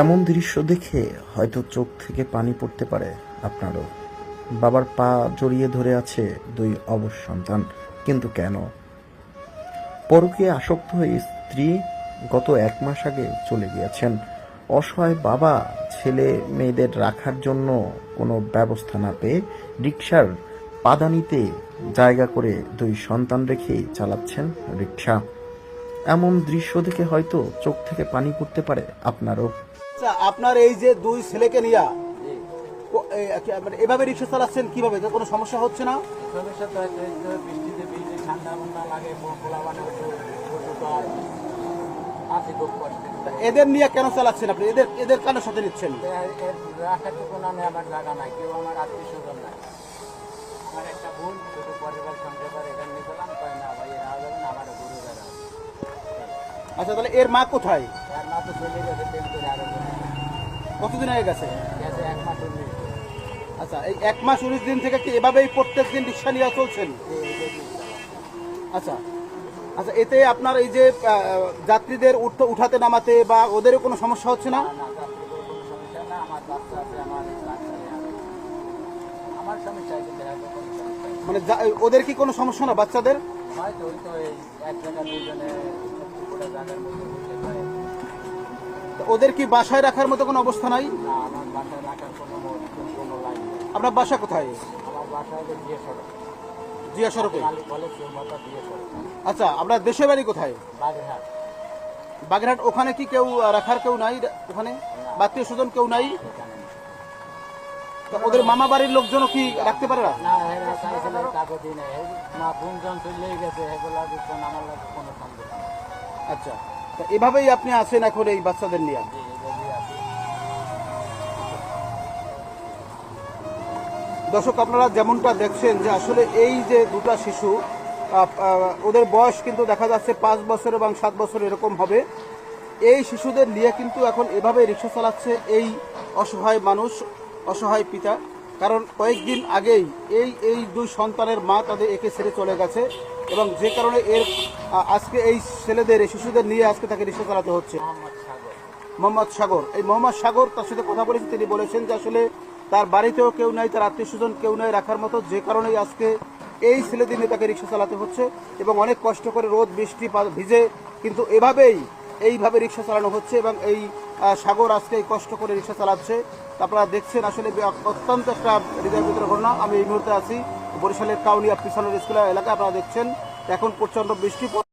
এমন দৃশ্য দেখে হয়তো চোখ থেকে পানি পড়তে পারে আপনারও। বাবার পা জড়িয়ে ধরে আছে দুই অবশ সন্তান কিন্তু কেন? পরকে আসক্ত হয়ে স্ত্রী গত এক মাস আগে চলে গিয়েছেন। অসহায় বাবা, ছেলে মেয়েদের রাখার জন্য কোনো ব্যবস্থা না পেয়ে রিক্সার পাদানিতে জায়গা করে দুই সন্তান রেখেই চালাচ্ছেন রিক্সা এমন দৃশ্য দেখে হয়তো চোখ থেকে পানি পড়তে পারে আপনারও। আচ্ছা আপনার এই যে দুই ছেলেকে নিয়ে মানে এভাবে রিক্সা চালাচ্ছেন কীভাবে? কোনো সমস্যা হচ্ছে না? সমস্যা তো আছে এই যে বৃষ্টিতে বৃষ্টি ঠান্ডা ঠান্ডা লাগে পোলা আছে খুব কষ্ট। এদের নিয়ে কেন চালাচ্ছেন আপনি? এদের এদের কেন সাথে নিচ্ছেন? রাখার তো কোনো আমি আমার জায়গা নাই। কেউ আমার আত্মীয় স্বজন নাই। আমার একটা বোন ছোট পরিবার সংসার এখানে নিয়ে গেলাম কয় না। ভাই এরা যাবেন আমার গুরু যারা আচ্ছা তাহলে এর মা কোথায়? তার মা তো চলে গেছে আরও কতদিন হয়ে গেছে। আচ্ছা এই এক মাস উনিশ দিন থেকে কি এভাবেই প্রত্যেক দিন রিক্সা নিয়ে চলছেন। আচ্ছা আচ্ছা এতে আপনার এই যে যাত্রীদের উঠতে নামাতে বা ওদেরও কোনো সমস্যা হচ্ছে না। মানে ওদের কি কোনো সমস্যা না বাচ্চাদের ওদের কি বাসায় রাখার মতো কোনো অবস্থা নাই? আপনার বাসা কোথায়? জিয়া সড়কে। আচ্ছা আপনার দেশের বাড়ি কোথায়? বাগেরহাট। ওখানে কি কেউ রাখার কেউ নাই ওখানে? বাত্রীয় স্বজন কেউ নাই? ওদের মামা বাড়ির লোকজনও কি রাখতে পারে না? আচ্ছা। এভাবেই আপনি আছেন এখন এই বাচ্চাদের নিয়ে? দর্শক, আপনারা যেমনটা দেখছেন যে আসলে এই যে দুটা শিশু ওদের বয়স কিন্তু দেখা যাচ্ছে পাঁচ বছর এবং সাত বছর এরকম হবে। এই শিশুদের নিয়ে কিন্তু এখন এভাবে রিক্সা চালাচ্ছে এই অসহায় মানুষ, অসহায় পিতা। কারণ কয়েকদিন আগেই এই এই দুই সন্তানের মা তাদের একে ছেড়ে চলে গেছে এবং যে কারণে এর আজকে এই ছেলেদের এই শিশুদের নিয়ে আজকে তাকে রিক্সা চালাতে হচ্ছে। মোহাম্মদ সাগর। এই মোহাম্মদ সাগর তার সাথে কথা বলেছেন তিনি বলেছেন যে আসলে তার বাড়িতেও কেউ নাই তার আত্মীয় স্বজন কেউ নাই রাখার মতো যে কারণেই আজকে এই ছেলেদের নিয়ে তাকে রিক্সা চালাতে হচ্ছে এবং অনেক কষ্ট করে রোদ বৃষ্টি ভিজে কিন্তু এভাবেই এইভাবে রিক্সা চালানো হচ্ছে এবং এই সাগর আজকে এই কষ্ট করে রিক্সা চালাচ্ছে। আপনারা দেখছেন আসলে অত্যন্ত একটা হৃদয় ভিতরে ঘটনা। আমি এই মুহূর্তে আছি বরিশালের কাউনিয়া পিছনের স্কুলের এলাকা আপনারা দেখছেন। এখন প্রচণ্ড বৃষ্টি